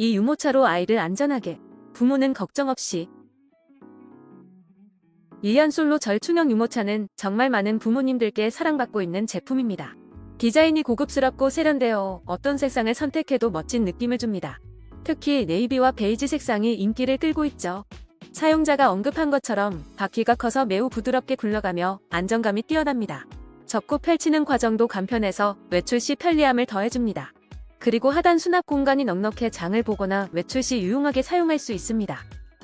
이 유모차로 아이를 안전하게, 부모는 걱정 없이. 이안 솔로 절충형 유모차는 정말 많은 부모님들께 사랑받고 있는 제품입니다. 디자인이 고급스럽고 세련되어 어떤 색상을 선택해도 멋진 느낌을 줍니다. 특히 네이비와 베이지 색상이 인기를 끌고 있죠. 사용자가 언급한 것처럼 바퀴가 커서 매우 부드럽게 굴러가며 안정감이 뛰어납니다. 접고 펼치는 과정도 간편해서 외출 시 편리함을 더해줍니다. 그리고 하단 수납 공간이 넉넉해 장을 보거나 외출 시 유용하게 사용할 수 있습니다.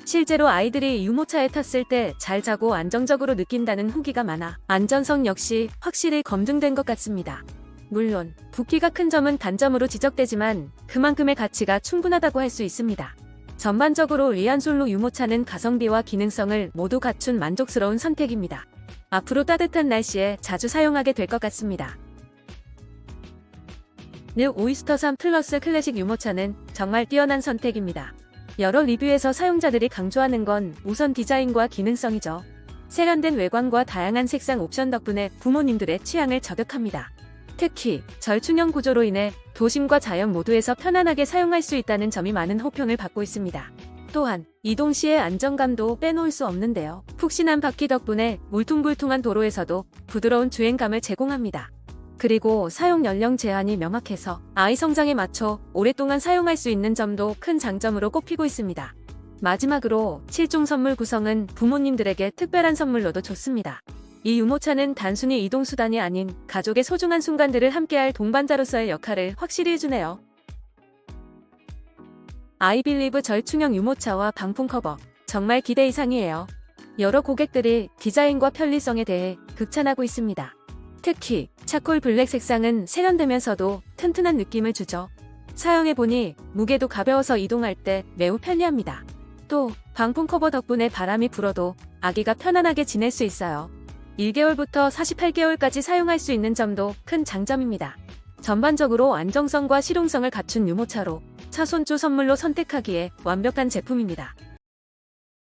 실제로 아이들이 유모차에 탔을 때 잘 자고 안정적으로 느낀다는 후기가 많아 안전성 역시 확실히 검증된 것 같습니다. 물론 붓기가 큰 점은 단점으로 지적되지만 그만큼의 가치가 충분하다고 할 수 있습니다. 전반적으로 리안솔로 유모차는 가성비와 기능성을 모두 갖춘 만족스러운 선택입니다. 앞으로 따뜻한 날씨에 자주 사용하게 될 것 같습니다. 느 오이스터 3 플러스 클래식 유모차는 정말 뛰어난 선택입니다. 여러 리뷰에서 사용자들이 강조하는 건 우선 디자인과 기능성이죠. 세련된 외관과 다양한 색상 옵션 덕분에 부모님들의 취향을 저격합니다. 특히 절충형 구조로 인해 도심과 자연 모두에서 편안하게 사용할 수 있다는 점이 많은 호평을 받고 있습니다. 또한 이동 시의 안정감도 빼놓을 수 없는데요. 푹신한 바퀴 덕분에 울퉁불퉁한 도로에서도 부드러운 주행감을 제공합니다. 그리고 사용 연령 제한이 명확해서 아이 성장에 맞춰 오랫동안 사용할 수 있는 점도 큰 장점으로 꼽히고 있습니다. 마지막으로 7종 선물 구성은 부모님들에게 특별한 선물로도 좋습니다. 이 유모차는 단순히 이동수단이 아닌 가족의 소중한 순간들을 함께할 동반자로서의 역할을 확실히 해주네요. 아이빌리브 절충형 유모차와 방풍 커버 정말 기대 이상이에요. 여러 고객들이 디자인과 편리성에 대해 극찬하고 있습니다. 특히 차콜 블랙 색상은 세련되면서도 튼튼한 느낌을 주죠. 사용해보니 무게도 가벼워서 이동할 때 매우 편리합니다. 또 방풍 커버 덕분에 바람이 불어도 아기가 편안하게 지낼 수 있어요. 1개월부터 48개월까지 사용할 수 있는 점도 큰 장점입니다. 전반적으로 안정성과 실용성을 갖춘 유모차로 차손주 선물로 선택하기에 완벽한 제품입니다.